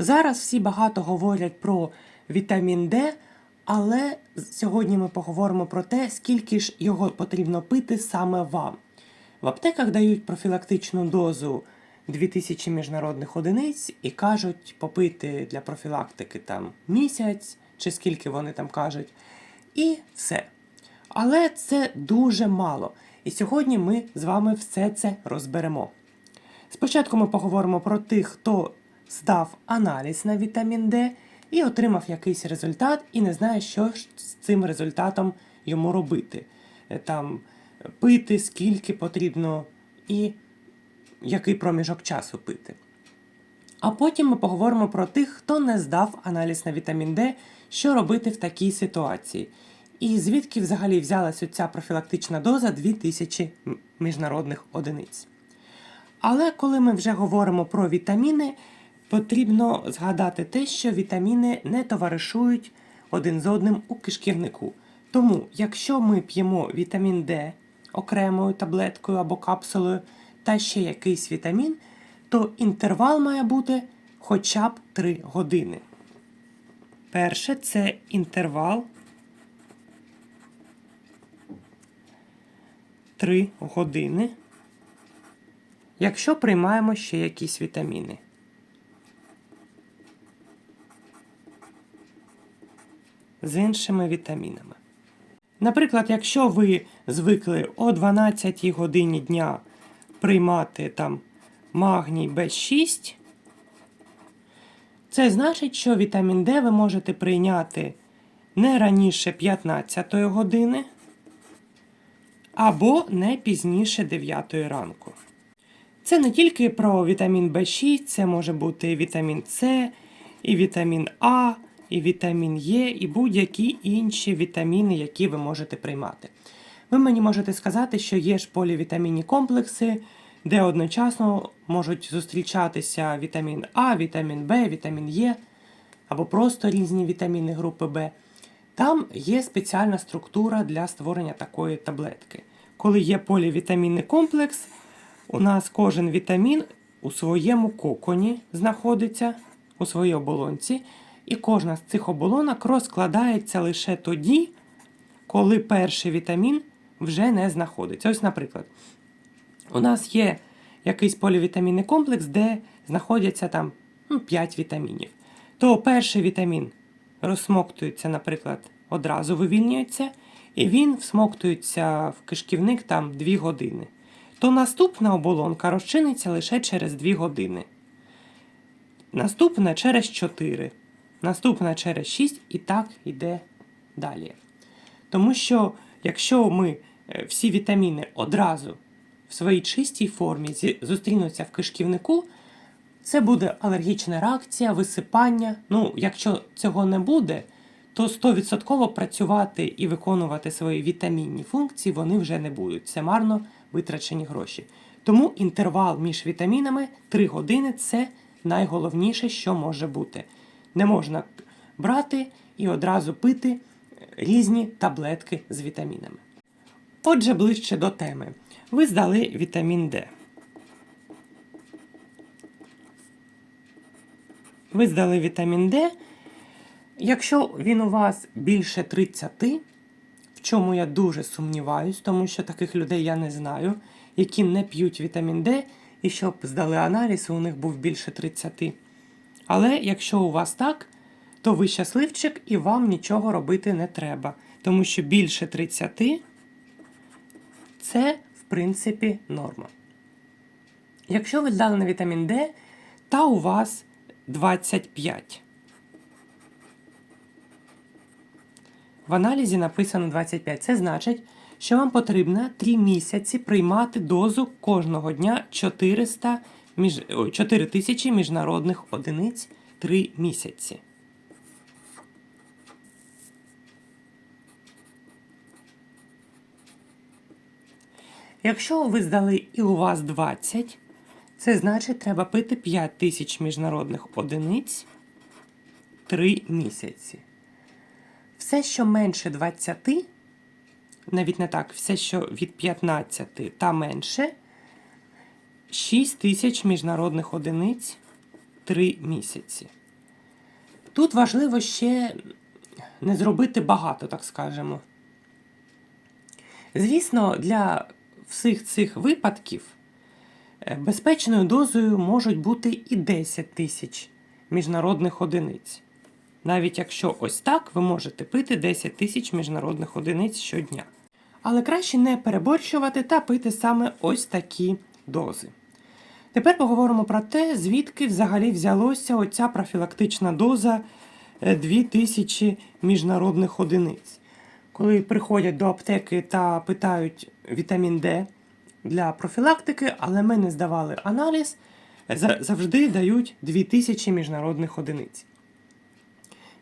Зараз всі багато говорять про вітамін Д, але сьогодні ми поговоримо про те, скільки ж його потрібно пити саме вам. В аптеках дають профілактичну дозу 2000 міжнародних одиниць і кажуть попити для профілактики там місяць чи скільки вони там кажуть, і все. Але це дуже мало. І сьогодні ми з вами все це розберемо. Спочатку ми поговоримо про тих, хто здав аналіз на вітамін Д і отримав якийсь результат, і не знає, що з цим результатом йому робити. Е, Там пити, скільки потрібно, і який проміжок часу пити. А потім ми поговоримо про тих, хто не здав аналіз на вітамін Д, що робити в такій ситуації. І звідки взагалі взялася ця профілактична доза 2000 міжнародних одиниць. Але коли ми вже говоримо про вітаміни, потрібно згадати те, що вітаміни не товаришують один з одним у кишківнику. Тому, якщо ми п'ємо вітамін Д окремою таблеткою або капсулою та ще якийсь вітамін, то інтервал має бути хоча б 3 години. Перше це інтервал 3 години якщо приймаємо ще якісь вітаміни. З іншими вітамінами. Наприклад, якщо ви звикли о 12 годині дня приймати там магній Б6, це значить, що вітамін Д ви можете прийняти не раніше 15 години або не пізніше 9 ранку. Це не тільки про вітамін В6, це може бути вітамін С, і вітамін А, і вітамін Е, і будь-які інші вітаміни, які ви можете приймати. Ви мені можете сказати, що є ж полівітамінні комплекси, де одночасно можуть зустрічатися вітамін А, вітамін В, вітамін Е, або просто різні вітаміни групи Б. Там є спеціальна структура для створення такої таблетки. Коли є полівітамінний комплекс, у нас кожен вітамін у своєму коконі знаходиться, у своїй оболонці, і кожна з цих оболонок розкладається лише тоді, коли перший вітамін вже не знаходиться. Ось, наприклад, у нас є якийсь полівітамінний комплекс, де знаходяться там ну, 5 вітамінів. То перший вітамін розсмоктується, наприклад, одразу вивільнюється, і він всмоктується в кишківник там 2 години то наступна оболонка розчиниться лише через 2 години. Наступна через 4, наступна через 6 і так йде далі. Тому що, якщо ми е, всі вітаміни одразу в своїй чистій формі зустрінуться в кишківнику, це буде алергічна реакція, висипання. Ну, якщо цього не буде, то 100% працювати і виконувати свої вітамінні функції вони вже не будуть. Це марно витрачені гроші. Тому інтервал між вітамінами 3 години це найголовніше, що може бути. Не можна брати і одразу пити різні таблетки з вітамінами. Отже, ближче до теми. Ви здали вітамін Д. Ви здали вітамін Д. Якщо він у вас більше 30, в чому я дуже сумніваюсь, тому що таких людей я не знаю, які не п'ють вітамін Д, і щоб здали аналіз, у них був більше 30. Але якщо у вас так, то ви щасливчик і вам нічого робити не треба. Тому що більше 30 це, в принципі, норма. Якщо ви здали на вітамін Д, та у вас 25. В аналізі написано 25. Це значить, що вам потрібно 3 місяці приймати дозу кожного дня 400 між, ой, 4000 міжнародних одиниць 3 місяці. Якщо ви здали і у вас 20, це значить, треба пити 5000 міжнародних одиниць 3 місяці. Все, що менше 20, навіть не так, все, що від 15 та менше, 6 тисяч міжнародних одиниць 3 місяці. Тут важливо ще не зробити багато, так скажемо. Звісно, для всіх цих випадків е, безпечною дозою можуть бути і 10 тисяч міжнародних одиниць. Навіть якщо ось так, ви можете пити 10 тисяч міжнародних одиниць щодня. Але краще не переборщувати та пити саме ось такі дози. Тепер поговоримо про те, звідки взагалі взялося оця профілактична доза е, 2000 міжнародних одиниць. Коли приходять до аптеки та питають вітамін Д для профілактики, але ми не здавали аналіз, завжди дають 2000 міжнародних одиниць.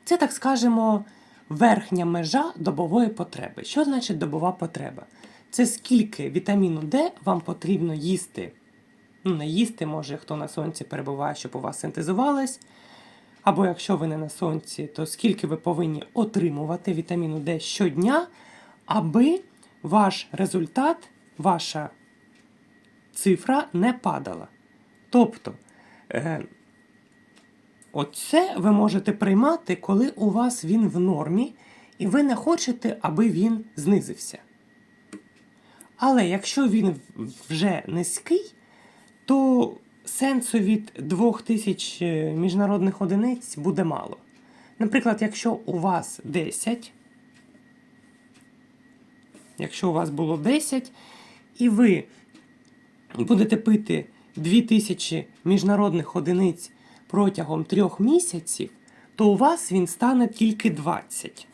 Це, так скажемо, верхня межа добової потреби. Що значить добова потреба? Це скільки вітаміну Д вам потрібно їсти. Ну, не їсти, може, хто на сонці перебуває, щоб у вас синтезувалось. Або якщо ви не на сонці, то скільки ви повинні отримувати вітаміну Д щодня, аби ваш результат, ваша цифра не падала. Тобто, е, Оце ви можете приймати, коли у вас він в нормі, і ви не хочете, аби він знизився. Але якщо він вже низький, то сенсу від 2000 міжнародних одиниць буде мало. Наприклад, якщо у вас 10, якщо у вас було 10, і ви будете пити 2000 міжнародних одиниць протягом трьох місяців, то у вас він стане тільки 20.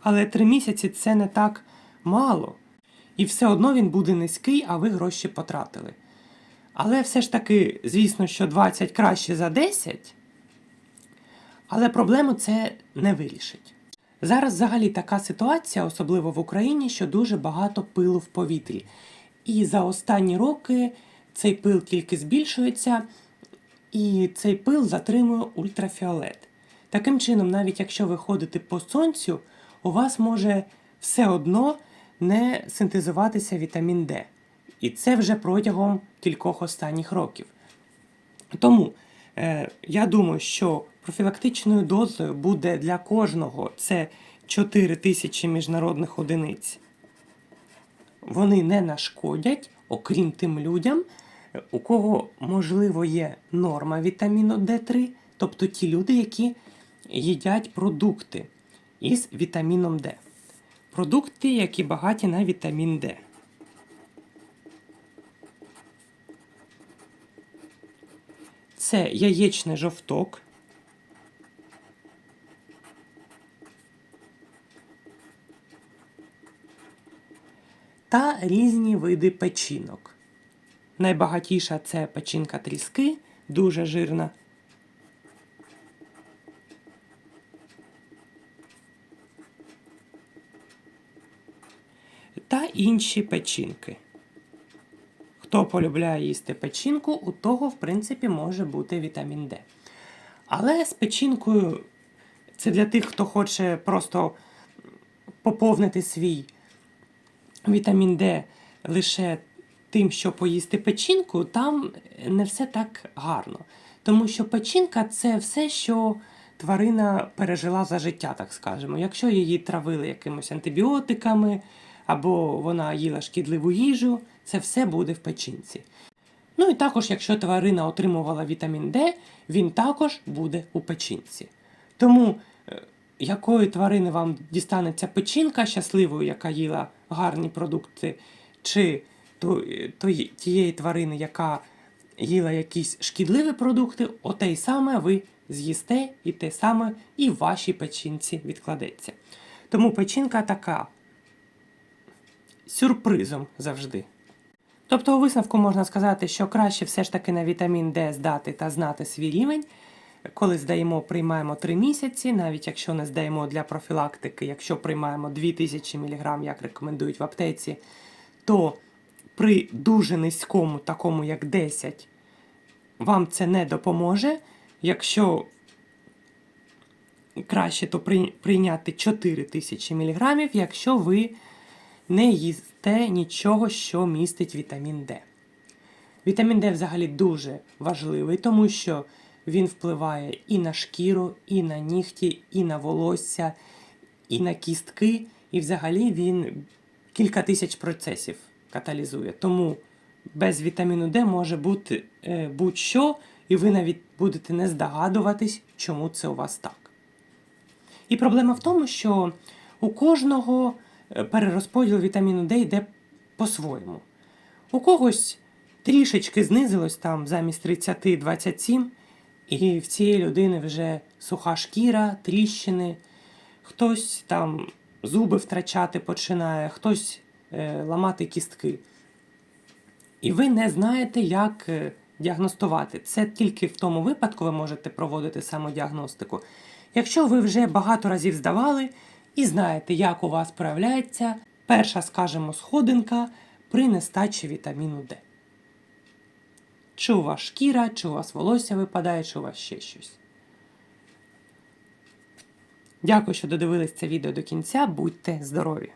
Але 3 місяці це не так мало. І все одно він буде низький, а ви гроші потратили. Але все ж таки, звісно, що 20 краще за 10, але проблему це не вирішить. Зараз взагалі така ситуація, особливо в Україні, що дуже багато пилу в повітрі. І за останні роки цей пил тільки збільшується, і цей пил затримує ультрафіолет. Таким чином, навіть якщо ви ходите по сонцю, у вас може все одно не синтезуватися вітамін Д. І це вже протягом кількох останніх років. Тому е, я думаю, що профілактичною дозою буде для кожного це 4 тисячі міжнародних одиниць. Вони не нашкодять, окрім тим людям, у кого, можливо, є норма вітаміну Д3, тобто ті люди, які їдять продукти із вітаміном Д. Продукти, які багаті на вітамін Д. Це яєчний жовток. Та різні види печінок. Найбагатіша це печінка тріски, дуже жирна. Та інші печінки. Хто полюбляє їсти печінку, у того, в принципі, може бути вітамін Д. Але з печінкою це для тих, хто хоче просто поповнити свій вітамін Д лише тим, що поїсти печінку, там не все так гарно. Тому що печінка це все, що тварина пережила за життя, так скажемо. Якщо її травили якимось антибіотиками, або вона їла шкідливу їжу, це все буде в печінці. Ну і також, якщо тварина отримувала вітамін Д, він також буде у печінці. Тому е, якої тварини вам дістанеться печінка щасливою, яка їла гарні продукти, чи то, то, тієї тварини, яка їла якісь шкідливі продукти, оте й саме ви з'їсте, і те саме і в вашій печінці відкладеться. Тому печінка така сюрпризом завжди. Тобто, у висновку можна сказати, що краще все ж таки на вітамін Д здати та знати свій рівень. Коли здаємо, приймаємо 3 місяці, навіть якщо не здаємо для профілактики, якщо приймаємо 2000 мг, як рекомендують в аптеці, то при дуже низькому, такому як 10, вам це не допоможе. Якщо краще, то прийняти 4000 мг, якщо ви не їсте нічого, що містить вітамін Д. Вітамін Д взагалі дуже важливий, тому що він впливає і на шкіру, і на нігті, і на волосся, і на кістки, і взагалі він кілька тисяч процесів каталізує. Тому без вітаміну Д може бути е, будь-що, і ви навіть будете не здогадуватись, чому це у вас так. І проблема в тому, що у кожного перерозподіл вітаміну Д йде по-своєму. У когось трішечки знизилось там замість 30 27, і в цієї людини вже суха шкіра, тріщини, хтось там зуби втрачати починає, хтось е, ламати кістки. І ви не знаєте, як е, діагностувати. Це тільки в тому випадку ви можете проводити самодіагностику. Якщо ви вже багато разів здавали і знаєте, як у вас проявляється перша, скажімо, сходинка при нестачі вітаміну Д. Чи у вас шкіра, чи у вас волосся випадає, чи у вас ще щось. Дякую, що додивились це відео до кінця. Будьте здорові!